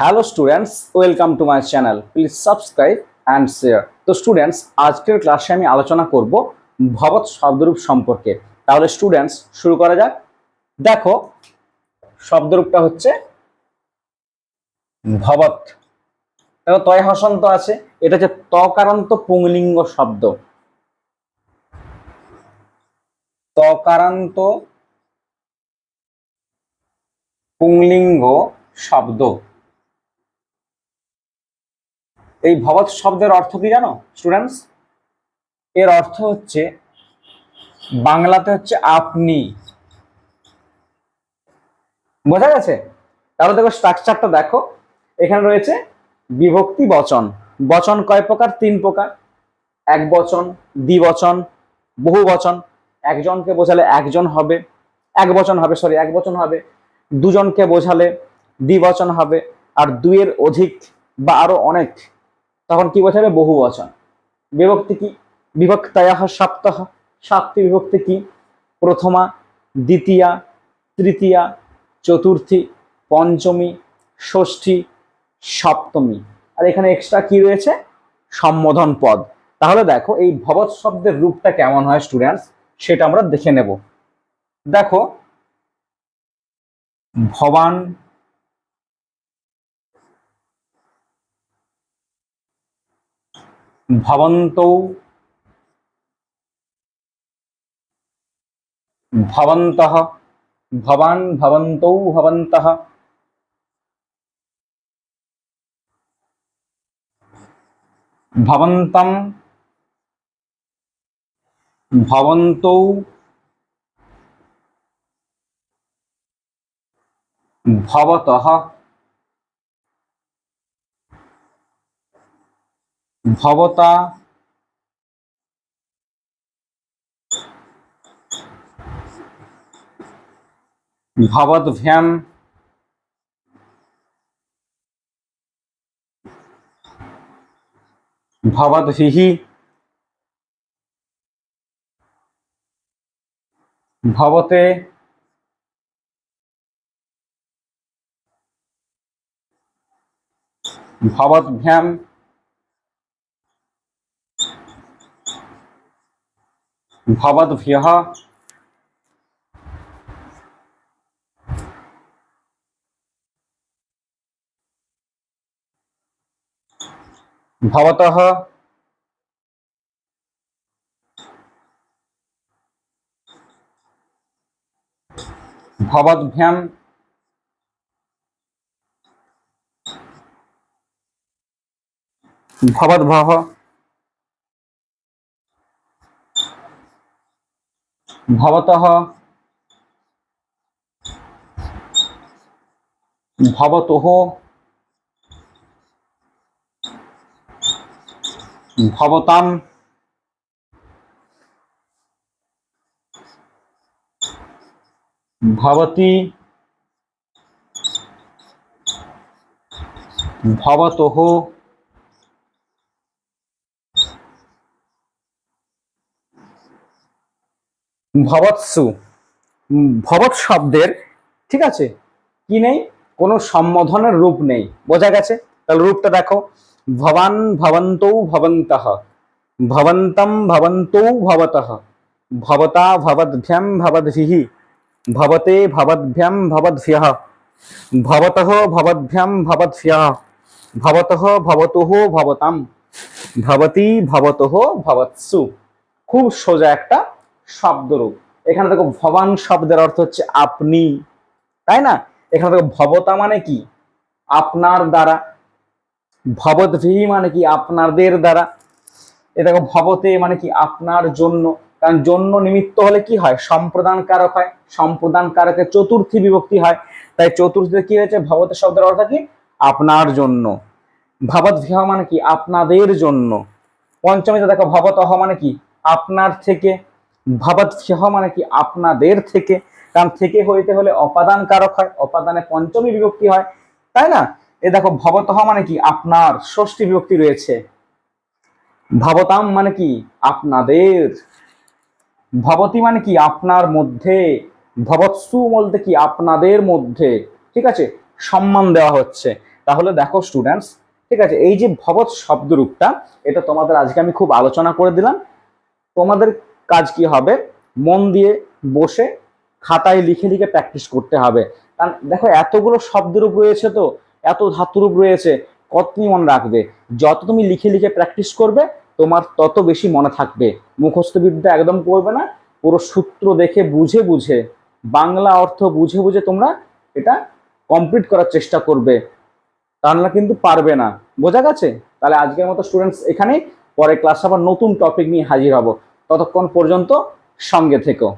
Hello students welcome to my channel please subscribe and share তো students আজকের ক্লাসে আমি আলোচনা করব ভবৎ শব্দরূপ সম্পর্কে। তাহলে স্টুডেন্টস শুরু করা যাক। দেখো, শব্দরূপটা হচ্ছে ভবৎ দেখো, তয় হসন্ত আছে। এটা হচ্ছে তকারান্ত পুংলিঙ্গ শব্দ। তকারান্ত পুংলিঙ্গ শব্দ। এই ভবৎ শব্দের অর্থ কি জানো স্টুডেন্টস এর অর্থ হচ্ছে, বাংলাতে হচ্ছে আপনি। বোঝা গেছে? তাহলে দেখো স্ট্রাকচারটা দেখো। এখানে রয়েছে বিভক্তি বচন। বচন কয় প্রকার? তিন প্রকার। এক বচন, দ্বিবচন, বহু বচন। একজনকে বোঝালে একজন হবে। এক বচন হবে সরি এক বচন হবে। দুজনকে বোঝালে দ্বিবচন হবে। আর দুইয়ের অধিক বা আরও অনেক। তখন কি বোঝাবে? বহু বচন। বিভক্তি কি? বিভক্তায়া সপ্তাহ। সাতটি বিভক্তি কি? প্রথমা, দ্বিতীয়া, তৃতীয়া, চতুর্থী, পঞ্চমী, ষষ্ঠী, সপ্তমী। আর এখানে এক্সট্রা কি রয়েছে? সম্বোধন পদ। তাহলে দেখো, এই ভবৎ শব্দের রূপটা কেমন হয় স্টুডেন্টস সেটা আমরা দেখে নেব। দেখো, ভবান ভবন্তৌ ভবন্তः ভবান ভবন্তৌ ভবন্তः ভবন্তম ভবন্তৌ ভবতः ভবতা ভবদ্ভ্যাম ভবদ্ভিः ভবতে ভবদ্ভ্যাম ভবদ্ভ্যः ভবতः ভবদ্ভ্যাম ভবদ্ভः ভবতः ভবতোঃ ভবতাম ভবতি ভবতোঃ ভবৎসু ভবৎ শব্দের, ঠিক আছে? কি নেই? কোনো সম্বোধনের রূপ নেই। বোঝা গেছে? তাহলে রূপটা দেখো। ভবান ভবন্তৌ ভবন্তঃ ভবন্তম ভবন্তৌ ভবতঃ, ভবতা ভবদ্ভ্যাম ভবদ্ভিः, ভবতে ভবদ্ভ্যাম ভবদ্ভ্যः, ভবতः ভবদ্ভ্যাম ভবদ্ভ্যः, ভবতः ভবতোঃ ভবতাম, ভবতি ভবতোঃ ভবৎসু। খুব সোজা একটা শব্দরূপ। এখানে দেখো ভবান শব্দের অর্থ হচ্ছে আপনি। তাই না? এখানে দেখো ভবতা মানে কি? আপনার দ্বারা। ভবদ্ভিহি মানে কি? আপনাদের দ্বারা। এ দেখো ভবতে মানে কি? আপনার জন্য। কারণ জন্য নিমিত্ত হলে কি হয়? সম্প্রদান কারক হয়। সম্প্রদান কারকে চতুর্থী বিভক্তি হয়। তাই চতুর্থীতে কি হয়েছে? ভবতে শব্দের অর্থ কি? আপনার জন্য। ভবদ্ভিহ মানে কি? আপনাদের জন্য। পঞ্চমীতে দেখো ভবতহ মানে কি? আপনার থেকে। ভবৎসহ মানে কি আপনাদের থেকে। কারণ থেকে হইতে হলে অপাদান কারক হয়, অপাদানে পঞ্চমী বিভক্তি হয়, তাই না? এ দেখো, ভবতহ মানে কি আপনার ষষ্ঠী বিভক্তি রয়েছে। ভবতাম মানে কি আপনাদের। ভবতি মানে কি আপনার মধ্যে। ভবৎসু বলতে কি আপনাদের মধ্যে। ঠিক আছে? সম্মান দেওয়া হচ্ছে। তাহলে দেখো স্টুডেন্টস ঠিক আছে? এই যে ভবৎ শব্দরূপটা, এটা তোমাদের আজকে আমি খুব আলোচনা করে দিলাম। তোমাদের কাজ কি হবে? মন দিয়ে বসে খাতায় লিখে লিখে প্র্যাকটিস করতে হবে। কারণ দেখো, এতগুলো শব্দরূপ রয়েছে তো, এত ধাতুরূপ রয়েছে কত তুমি মনে রাখবে? যত তুমি লিখে লিখে প্র্যাকটিস করবে, তোমার তত বেশি মনে থাকবে। মুখস্থ বিদ্যা একদম করবে না, পুরো সূত্র দেখে বুঝে বুঝে, বাংলা অর্থ বুঝে বুঝে তোমরা এটা কমপ্লিট করার চেষ্টা করবে। তাহলে কিন্তু পারবে না। বোঝা গেছে? তাহলে আজকের মতো স্টুডেন্টস এখানেই পরে ক্লাস আবার নতুন টপিক নিয়ে হাজির হব। ততক্ষণ পর্যন্ত সঙ্গে থেকো।